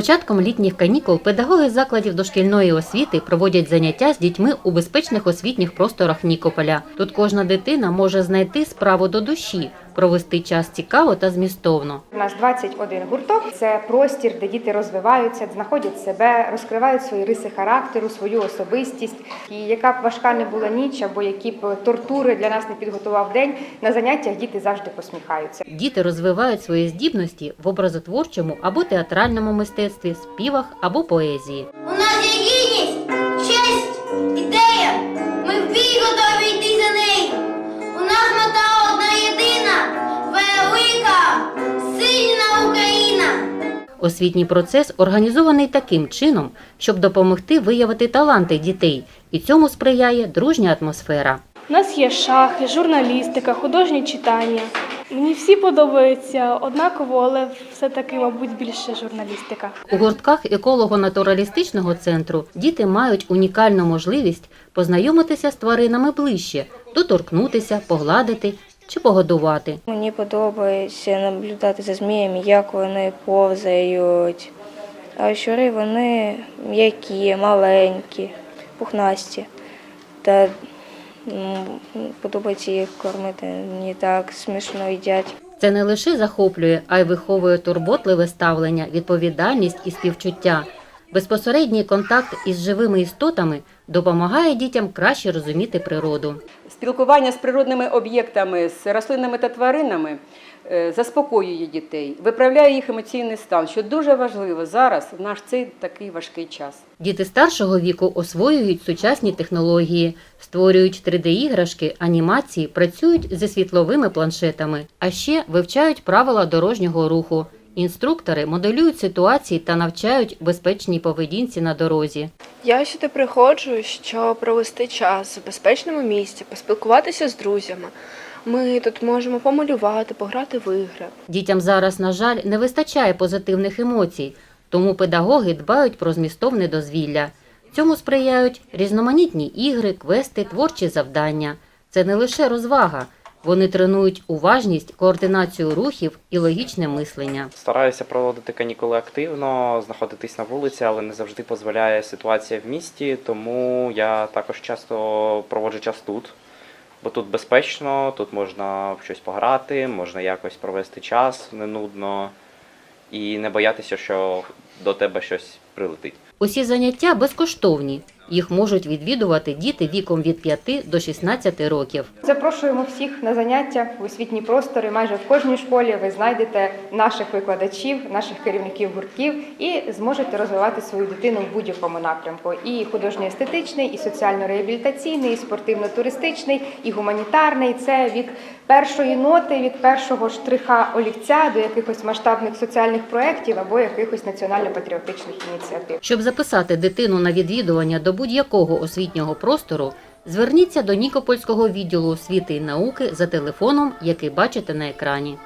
початком літніх канікул педагоги закладів дошкільної освіти проводять заняття з дітьми у безпечних освітніх просторах Нікополя. Тут кожна дитина може знайти справу до душі, провести час цікаво та змістовно. У нас 21 гурток. Це простір, де діти розвиваються, знаходять себе, розкривають свої риси характеру, свою особистість. І яка б важка не була ніч, або які б тортури для нас не підготував день, на заняттях діти завжди посміхаються. Діти розвивають свої здібності в образотворчому або театральному мистецтві, співах або поезії. Освітній процес організований таким чином, щоб допомогти виявити таланти дітей, і цьому сприяє дружня атмосфера. У нас є шахи, журналістика, художні читання. Мені всі подобаються однаково, але все-таки, мабуть, більше журналістика. У гуртках еколого-натуралістичного центру діти мають унікальну можливість познайомитися з тваринами ближче, доторкнутися, погладити чи погодувати. Мені подобається наблюдати за зміями, як вони повзають. А щури вони м'які, маленькі, пухнасті. Та подобається їх кормити. Мені так смішно їдять. Це не лише захоплює, а й виховує турботливе ставлення, відповідальність і співчуття. Безпосередній контакт із живими істотами допомагає дітям краще розуміти природу. Спілкування з природними об'єктами, з рослинами та тваринами е, заспокоює дітей, виправляє їх емоційний стан, що дуже важливо зараз в наш цей такий важкий час. Діти старшого віку освоюють сучасні технології, створюють 3D-іграшки, анімації, працюють зі світловими планшетами, а ще вивчають правила дорожнього руху. Інструктори моделюють ситуації та навчають безпечній поведінці на дорозі. Я сюди приходжу, щоб провести час в безпечному місці, поспілкуватися з друзями. Ми тут можемо помалювати, пограти в ігри. Дітям зараз, на жаль, не вистачає позитивних емоцій, тому педагоги дбають про змістовне дозвілля. Цьому сприяють різноманітні ігри, квести, творчі завдання. Це не лише розвага. Вони тренують уважність, координацію рухів і логічне мислення. Стараюся проводити канікули активно, знаходитись на вулиці, але не завжди дозволяє ситуація в місті, тому я також часто проводжу час тут, бо тут безпечно, тут можна в щось пограти, можна якось провести час не нудно і не боятися, що до тебе щось прилетить. Усі заняття безкоштовні. Їх можуть відвідувати діти віком від 5 до 16 років. Запрошуємо всіх на заняття в освітні простори. Майже в кожній школі ви знайдете наших викладачів, наших керівників гуртків і зможете розвивати свою дитину в будь-якому напрямку. І художньо-естетичний, і соціально-реабілітаційний, і спортивно-туристичний, і гуманітарний. Це від першої ноти, від першого штриха олівця до якихось масштабних соціальних проєктів або якихось національно-патріотичних ініціатив. Щоб записати дитину на відвідування до будь-якого освітнього простору, зверніться до Нікопольського відділу освіти і науки за телефоном, який бачите на екрані.